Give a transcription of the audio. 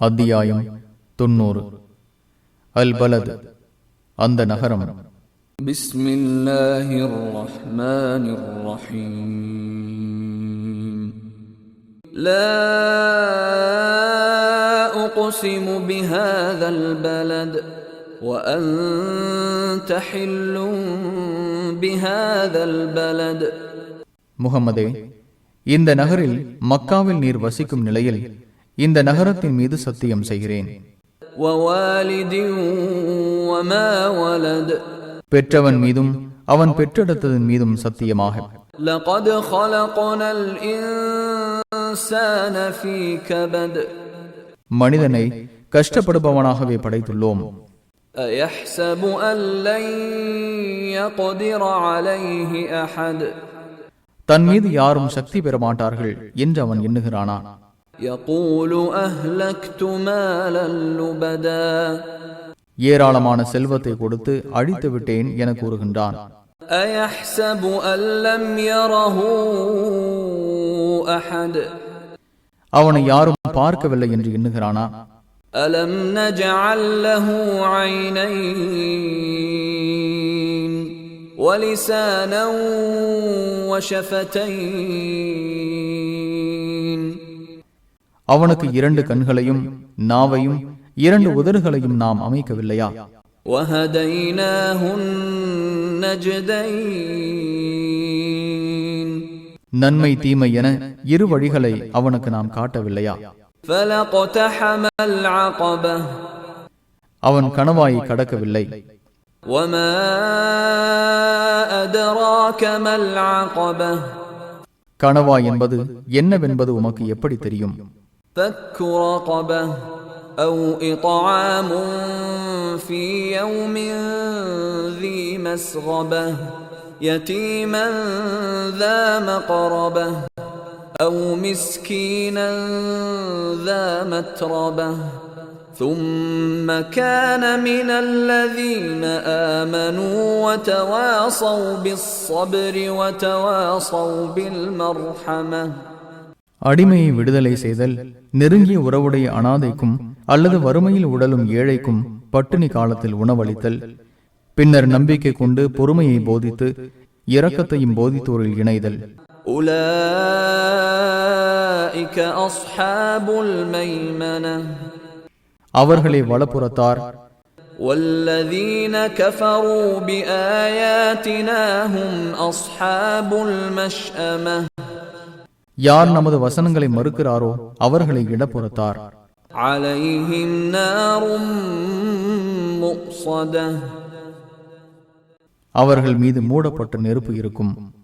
அத்தியாயம் தொன்னூறு அல் பலத் அந்த நகரம் بسم الله الرحمن الرحيم لا أقسم بهذا البلد وأنت حل بهذا البلد முகமதே இந்த நகரில் மக்காவில் நீர் வசிக்கும் நிலையில் இந்த நகரத்தின் மீது சத்தியம் செய்கிறேன். பெற்றவன் மீதும் அவன் பெற்றெடுத்ததன் மீதும் சத்தியமாக. மனிதனை கஷ்டப்படுபவனாகவே படைத்துள்ளோம். தன் மீது யாரும் சக்தி பெற மாட்டார்கள் என்று அவன் எண்ணுகிறானா? ஏராளமான செல்வத்தை கொடுத்து அழித்து விட்டேன் என கூறுகின்றான். அவனை யாரும் பார்க்கவில்லை என்று எண்ணுகிறானா? அலம் நஜஅல்லஹு ஐனைன் வலிசானன் வஷஃபதைன் அவனுக்கு இரண்டு கண்களையும் நாவையும் இரண்டு உதடுகளையும் நாம் அமைக்கவில்லையா? நன்மை தீமை என இரு வழிகளை அவனுக்கு நாம் காட்டவில்லையா? அவன் கணவாயை கடக்கவில்லை. கணவாய் என்பது என்னவென்பது உமக்கு எப்படி தெரியும்? فك رقبة أو إطعام في يوم ذي مسغبة يتيما ذا مقربة أو مسكينا ذا متربة. ثم كان من الذين آمنوا وتواصوا بالصبر وتواصوا بالمرحمة. அடிமையை விடுதலை செய்தல் நெருங்கிய உறவுடைய அனாதைக்கும் அல்லது வறுமையில் உடலும் ஏழைக்கும் பட்டினி காலத்தில் உணவளித்தல் பின்னர் நம்பிக்கை கொண்டு பொறுமையை போதித்து இரக்கத்தையும் போதித்தோரில் இணைதல் أولئك أصحاب الميمنة அவர்களே வலப்புறத்தார் والذين كفروا بآياتنا هم أصحاب المشأمة யார் நமது வசனங்களை மறுக்கிறாரோ அவர்களை இடப்புறத்தார் அவர்கள் மீது மூடப்பட்ட நெருப்பு இருக்கும்.